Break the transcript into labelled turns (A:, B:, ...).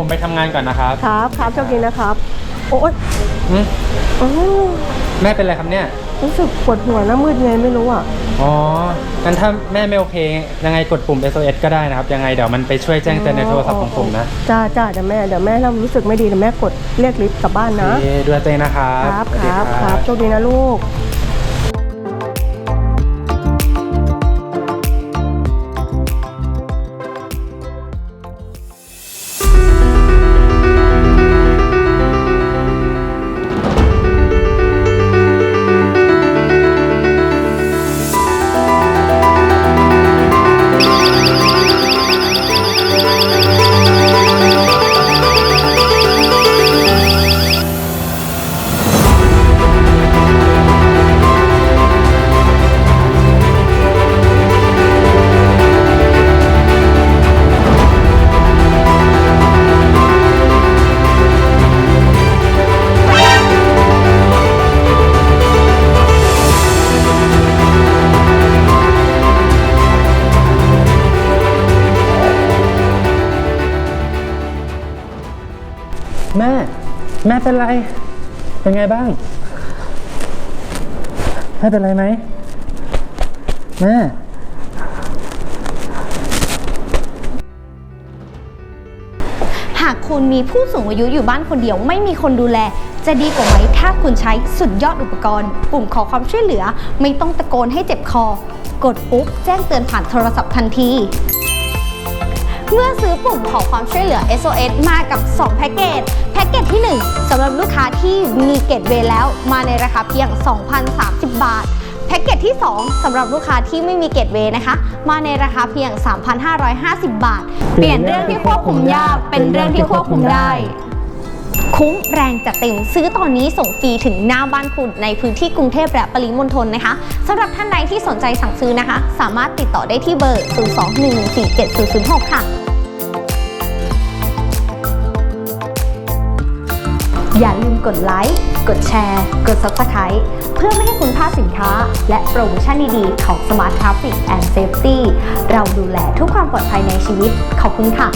A: ผมไปทำงานก่อนนะครับ
B: ครับครับโชคดีนะครับ โอ๊ย
A: อืม
B: อื้อ
A: แม่เป็นไรครับเนี่ย
B: รู้สึกปวดหัวหน้ามืดไงไม่รู้อะ
A: อ๋อ งั้นถ้าแม่ไม่โอเค ยังไงกดปุ่ม SOS ก็ได้นะครับ ยังไงเดี๋ยวมันไปช่วยแจ้งเตือนในโทรศัพท์ของผมนะ
B: จ้าจ้าเดี๋ยวแม่เดี๋ยวแม่ถ้ารู้สึกไม่ดีเดี๋ยวแม่กดเรียกลิฟต์กลับบ้านนะ
A: โอเคดูแลตัวเองนะครับ
B: ครับ
A: สวัส
B: ค
A: ดี
B: รับครับโชคดีนะลูก
A: แม่ แม่เป็นไร เป็นไงบ้าง แม่เป็นไรไหม แม่
C: หากคุณมีผู้สูงอายุอยู่บ้านคนเดียวไม่มีคนดูแล จะดีกว่าไหมถ้าคุณใช้สุดยอดอุปกรณ์ ปุ่มขอความช่วยเหลือ ไม่ต้องตะโกนให้เจ็บคอ กดปุ๊บแจ้งเตือนผ่านโทรศัพท์ทันที เมื่อซื้อปุ่มขอความช่วยเหลือ SOS มากับ 2 แพ็กเกจ แพ็กเกจที่ 1สำหรับลูกค้าที่มีเกตเวย์แล้วมาในราคาเพียง 2,030 บาท แพ็กเกจที่ 2สำหรับลูกค้าที่ไม่มีเกตเวย์นะคะ มาในราคาเพียง 3,550 บาท เปลี่ยนเรื่องที่ควบคุมยากเป็นเรื่องที่ควบคุมได้ คุ้มแรงจัดเต็มซื้อตอนนี้ส่งฟรีถึงหน้าบ้านคุณในพื้นที่กรุงเทพและปริมณฑลนะคะสำหรับท่านใดที่สนใจสั่งซื้อนะคะ สามารถติดต่อได้ที่เบอร์ 0 2 1 4 7 0 0 6 ค่ะ อย่าลืมกดไลค์ กดแชร์ กด Subscribe เพื่อไม่ให้คุณพลาดสินค้า และโปรโมชั่นดีๆ ของ Smart Traffic and Safety เราดูแลทุกความปลอดภัยในชีวิต ขอบคุณค่ะ